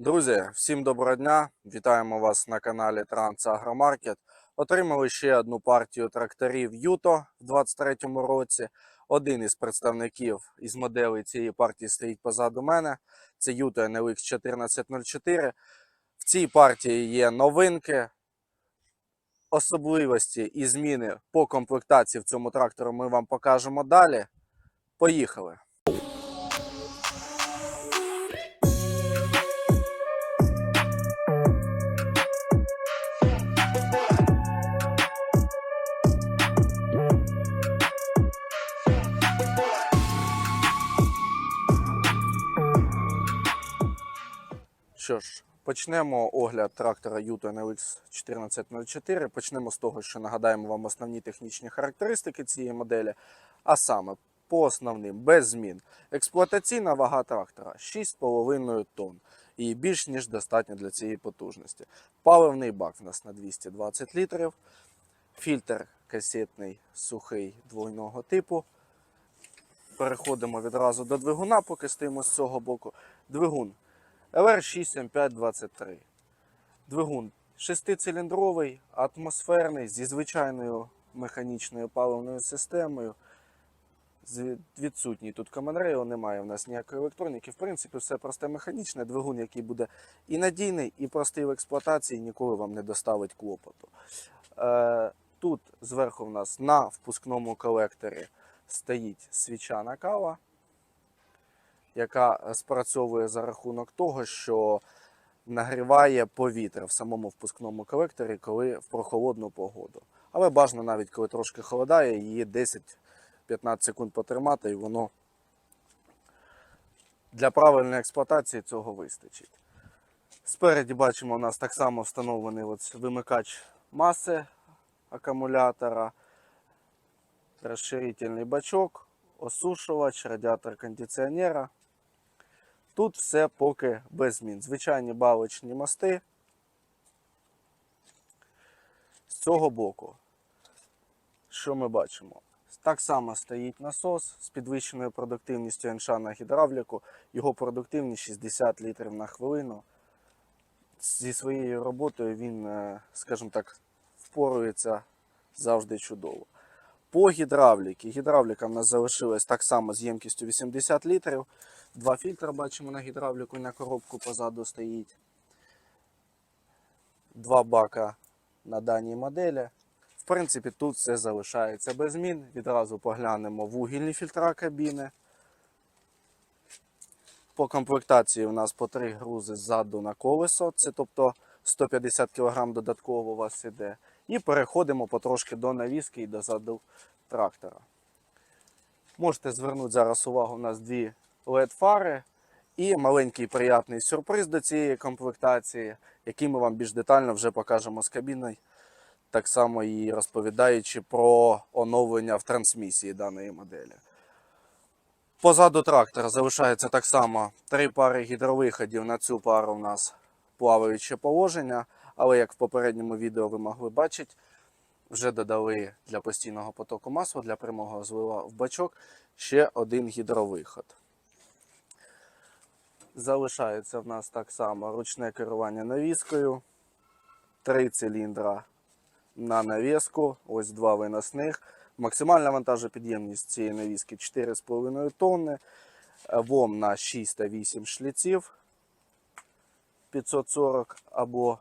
Друзі, всім доброго дня! Вітаємо вас на каналі Трансагромаркет. Отримали ще одну партію тракторів Юто в 2023 році. Один із представників із моделей цієї партії стоїть позаду мене. Це Юто NLX 1404. В цій партії є новинки, особливості і зміни по комплектації в цьому трактору ми вам покажемо далі. Поїхали! Що ж, почнемо огляд трактора Yuto NLX 1404. Почнемо з того, що нагадаємо вам основні технічні характеристики цієї моделі, а саме по основним, без змін. Експлуатаційна вага трактора 6,5 тонн і більш ніж достатньо для цієї потужності. Паливний бак у нас на 220 літрів, фільтр касетний сухий двойного типу. Переходимо відразу до двигуна, поки стоїмо з цього боку. Двигун LR67523. Двигун шестициліндровий, атмосферний, зі звичайною механічною паливною системою. Відсутній тут команрейл, немає в нас ніякої електроніки. В принципі, все просте механічне. Двигун, який буде і надійний, і простий в експлуатації, ніколи вам не доставить клопоту. Е, тут зверху в нас на впускному колекторі стоїть свічана кава яка е, спрацьовує за рахунок того, що нагріває повітря в самому впускному колекторі, коли в прохолодну погоду. Але бажано навіть коли трошки холодає, її 10-15 секунд потримати, і воно для правильної експлуатації цього вистачить. Спереді бачимо, у нас так само встановлений вимикач маси акумулятора, розширительний бачок, осушувач, радіатор кондиціонера. Тут все поки без змін. Звичайні балочні мости. З цього боку, що ми бачимо? Так само стоїть насос з підвищеною продуктивністю НШ на гідравліку. Його продуктивність 60 літрів на хвилину. Зі своєю роботою він, е, скажімо так, впорується завжди чудово. По гідравліки. Гідравліка в нас залишилась так само з ємкістю 80 літрів. Два фільтри бачимо на гідравліку і на коробку позаду стоїть. Два бака на даній моделі. В принципі, тут все залишається без змін. Відразу поглянемо вугільні фільтра кабіни. По комплектації у нас по три грузи ззаду на колесо, це тобто 150 кг додатково у вас іде. І переходимо потрошки до навіски і до заду трактора. Можете звернути зараз увагу, у нас дві LED-фари і маленький приятний сюрприз до цієї комплектації, який ми вам більш детально вже покажемо з кабіною, так само і розповідаючи про оновлення в трансмісії даної моделі. Позаду трактора залишається так само три пари гідровиходів. На цю пару у нас плаваюче положення, але як в попередньому відео ви могли бачити, вже додали для постійного потоку масла, для прямого злива в бачок ще один гідровиход. Залишається в нас так само ручне керування навіскою, три циліндра на навіску, ось два виносних. Максимальна вантажопідємність цієї навіски 4,5 тонни, ВОМ на 6 та 8 шліців 540 або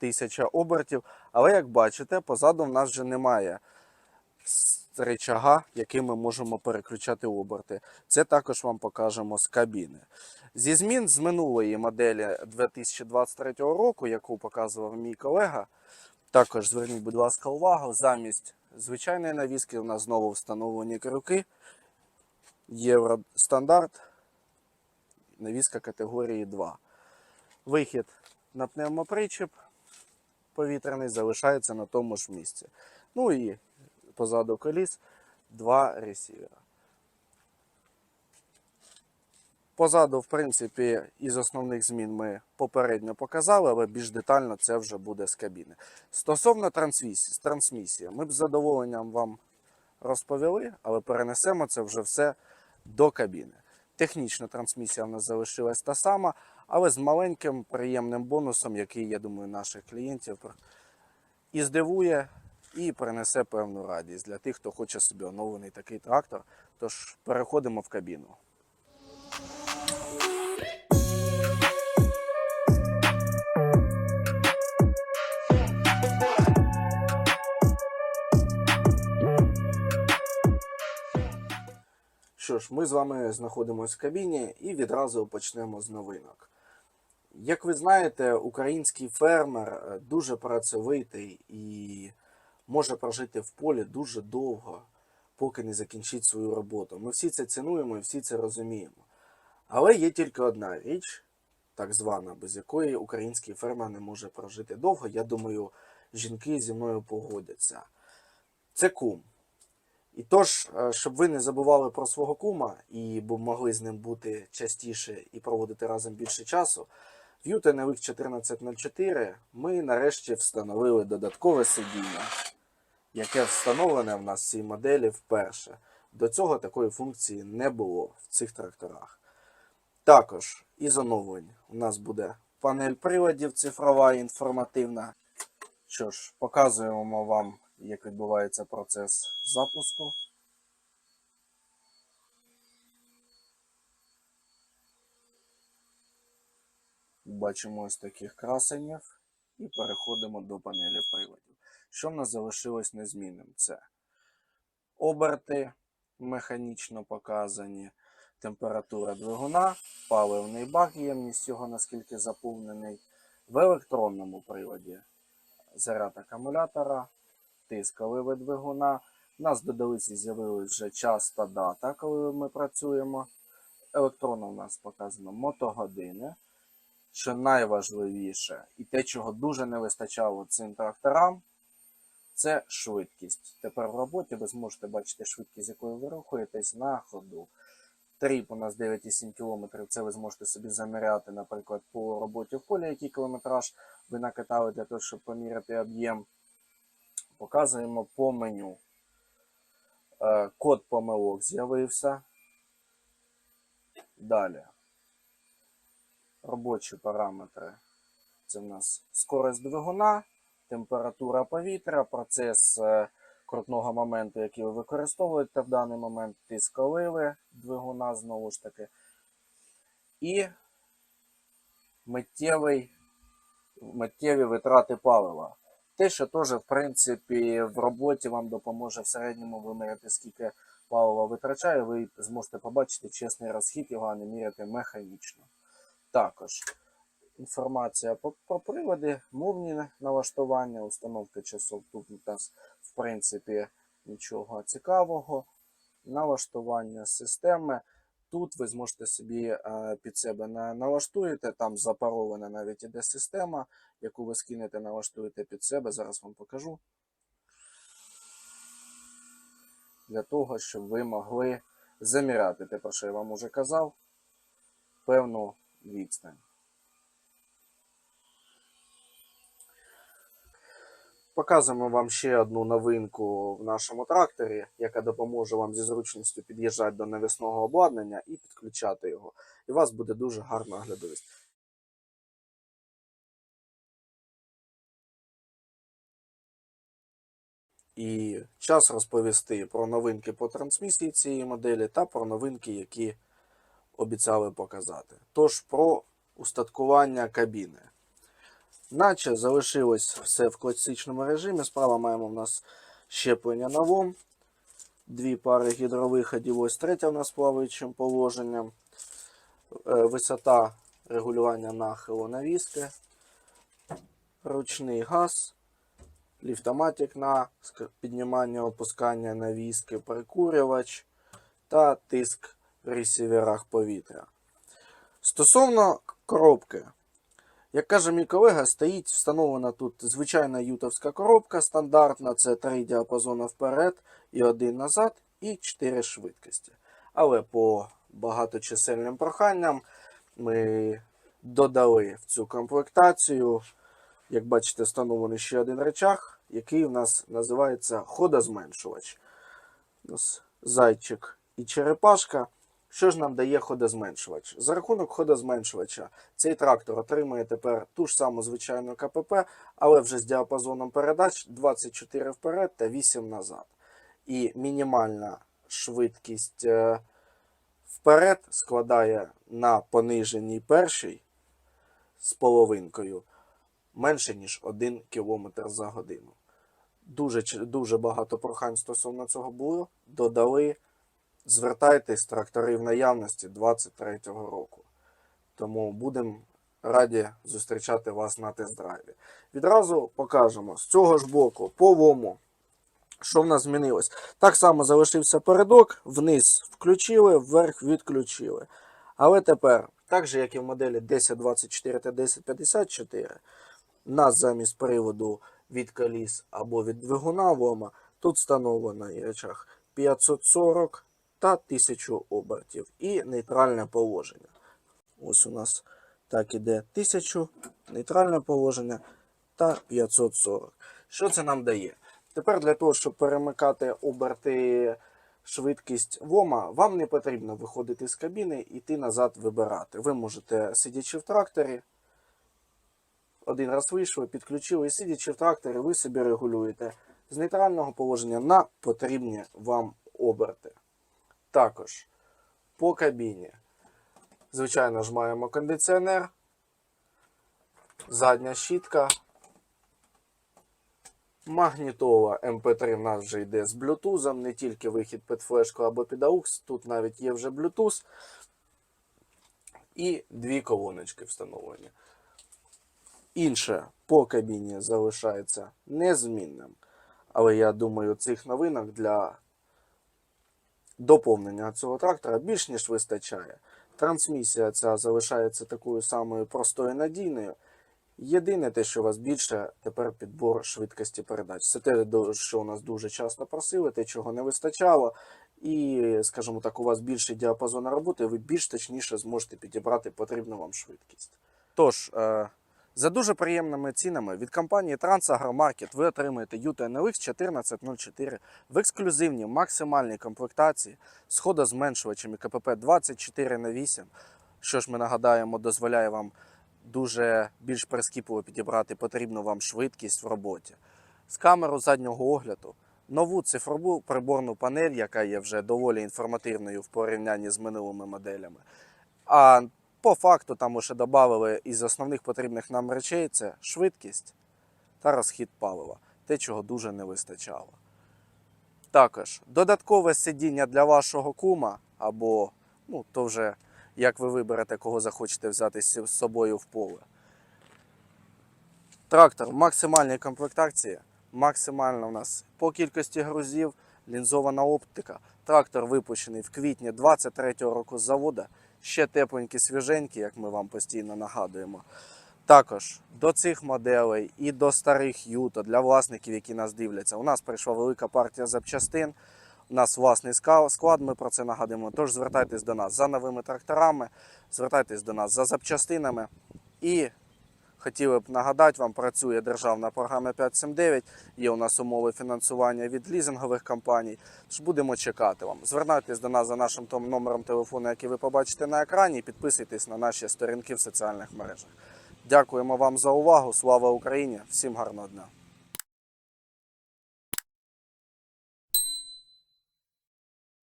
1000 обертів. Але як бачите, позаду в нас вже немає рычага, яким ми можемо переключати оберти. Це також вам покажемо з кабіни. Зі змін з минулої моделі 2023 року, яку показував мій колега, також зверніть, будь ласка, увагу, замість звичайної навіски у нас знову встановлені крюки. Євростандарт, навіска категорії 2. Вихід на пневмопричіп повітряний залишається на тому ж місці. Ну і позаду коліс два ресівера. Позаду, в принципі, із основних змін ми попередньо показали, але більш детально це вже буде з кабіни. Стосовно трансмісії, ми б з задоволенням вам розповіли, але перенесемо це вже все до кабіни. Технічна трансмісія в нас залишилась та сама, але з маленьким приємним бонусом, який, я думаю, наших клієнтів і здивує, і принесе певну радість для тих, хто хоче собі оновлений такий трактор. Тож переходимо в кабіну. Що ж, ми з вами знаходимося в кабіні і відразу почнемо з новинок. Як ви знаєте, український фермер е, дуже працьовитий і може прожити в полі дуже довго, поки не закінчить свою роботу. Ми всі це цінуємо і всі це розуміємо. Але є тільки одна річ, так звана, без якої український фермер не може прожити довго. Я думаю, жінки зі мною погодяться. Це кум. І тож, е, щоб ви не забували про свого кума і могли з ним бути частіше і проводити разом більше часу, в 1404 ми нарешті встановили додаткове сидіння, яке встановлене в нас в цій моделі вперше. До цього такої функції не було в цих тракторах. Також із оновлень у нас буде панель приладів цифрова і інформативна. Що ж, показуємо вам, як відбувається процес запуску. Бачимо ось таких красенів і переходимо до панелі приладів. Що в нас залишилось незмінним? Це оберти механічно показані, температура двигуна, паливний бак, ємність його наскільки заповнений. В електронному приладі заряд акумулятора, тиск двигуна. У нас додалися і з'явились вже час та дата, коли ми працюємо. Електронно у нас показано мотогодини. Що найважливіше, і те, чого дуже не вистачало цим тракторам, це швидкість. Тепер в роботі ви зможете бачити швидкість, з якою ви рухаєтесь на ходу. Тріп у нас 9,7 км. Це ви зможете собі заміряти, наприклад, по роботі в полі, який кілометраж ви накатали для того, щоб поміряти об'єм. Показуємо по меню. Е, Код помилок з'явився. Далі. Робочі параметри. Це в нас скорость двигуна, температура повітря, процес е, крутного моменту, який ви використовуєте в даний момент, тиск двигуна знову ж таки. І миттєвий, миттєві витрати палива. Те, що теж, в принципі, в роботі вам допоможе в середньому виміряти, скільки палива витрачає, ви зможете побачити чесний розхід його, а не міряти механічно. Також інформація по, про приводи, мовні налаштування, установки часов. Тут у нас, в принципі, нічого цікавого. Налаштування системи. Тут ви зможете собі е, під себе на, налаштуєте, там запарована навіть іде система, яку ви скинете, налаштуєте під себе. Зараз вам покажу. Для того, щоб ви могли заміряти те, про що я вам уже казав, певну відстань. Показуємо вам ще одну новинку в нашому тракторі, яка допоможе вам зі зручністю під'їжджати до навісного обладнання і підключати його. І у вас буде дуже гарна оглядовість. І час розповісти про новинки по трансмісії цієї моделі та про новинки, які обіцяли показати. Тож про устаткування кабіни. Наче залишилось все в класичному режимі. Справа маємо в нас щеплення на ВОМ, дві пари гідровиходів, ось третя у нас плаваючим положенням, Е, висота регулювання нахилу навіски, ручний газ, ліфтоматик на піднімання опускання навіски, прикурювач та тиск ресіверах повітря. Стосовно коробки. Як каже мій колега, стоїть встановлена тут звичайна ютовська коробка стандартна, це три діапазони вперед і один назад, і чотири швидкості. Але по багаточисельним проханням ми додали в цю комплектацію, як бачите, встановлений ще один речах, який у нас називається ходозменшувач. У нас зайчик і черепашка. Що ж нам дає ходозменшувач? За рахунок ходозменшувача цей трактор отримує тепер ту ж саму звичайну КПП, але вже з діапазоном передач 24 вперед та 8 назад. І мінімальна швидкість е, вперед складає на пониженій першій з половинкою менше, ніж 1 км за годину. Дуже, дуже багато прохань стосовно цього було. Додали звертайтесь, трактори в наявності 23-го року. Тому будемо раді зустрічати вас на тест-драйві. Відразу покажемо з цього ж боку по ВОМу, що в нас змінилось. Так само залишився передок, вниз включили, вверх відключили. Але тепер, так же як і в моделі 1024 та 1054, нас замість приводу від коліс або від двигуна ВОМа, тут встановлено на речах 540 та 1000 обертів і нейтральне положення. Ось у нас так іде 1000, нейтральне положення та 540. Що це нам дає? Тепер для того, щоб перемикати оберти швидкість ВОМа, вам не потрібно виходити з кабіни і йти назад вибирати. Ви можете, сидячи в тракторі, один раз вийшли, підключили і сидячи в тракторі, ви собі регулюєте з нейтрального положення на потрібні вам оберти. Також по кабіні. Звичайно ж, маємо кондиціонер, задня щітка. Магнітола MP3 в нас вже йде з Bluetooth, не тільки вихід під флешку або під AUX, тут навіть є вже Bluetooth. І дві колоночки встановлені. Інше по кабіні залишається незмінним. Але я думаю, цих новинок для доповнення цього трактора більш ніж вистачає. Трансмісія ця залишається такою самою простою надійною. Єдине те, що у вас більше, тепер підбор швидкості передач. Це те, що у нас дуже часто просили, те, чого не вистачало. І, скажімо так, у вас більший діапазон роботи, ви більш точніше зможете підібрати потрібну вам швидкість. Тож, е, за дуже приємними цінами від компанії Трансагромаркет ви отримаєте UT NLX 1404 в ексклюзивній максимальній комплектації з ходозменшувачами КПП 24 на 8 що ж ми нагадаємо, дозволяє вам дуже більш прискіпливо підібрати потрібну вам швидкість в роботі. З камеру заднього огляду, нову цифрову приборну панель, яка є вже доволі інформативною в порівнянні з минулими моделями. А по факту там ще додали із основних потрібних нам речей це швидкість та розхід палива, те, чого дуже не вистачало. Також додаткове сидіння для вашого кума, або ну, то вже як ви виберете, кого захочете взяти з собою в поле. Трактор в максимальній комплектації, максимально у нас по кількості грузів, лінзована оптика. Трактор випущений в квітні 23-го року з заводу. Ще тепленькі, свіженькі, як ми вам постійно нагадуємо. Також до цих моделей і до старих Юто для власників, які нас дивляться. У нас прийшла велика партія запчастин. У нас власний склад, ми про це нагадуємо. Тож звертайтесь до нас за новими тракторами, звертайтесь до нас за запчастинами. І хотіли б нагадати вам, працює державна програма 579. Є у нас умови фінансування від лізингових компаній. Тож будемо чекати вам. Звертайтесь до нас за нашим номером телефону, який ви побачите на екрані, і підписуйтесь на наші сторінки в соціальних мережах. Дякуємо вам за увагу. Слава Україні! Всім гарного дня!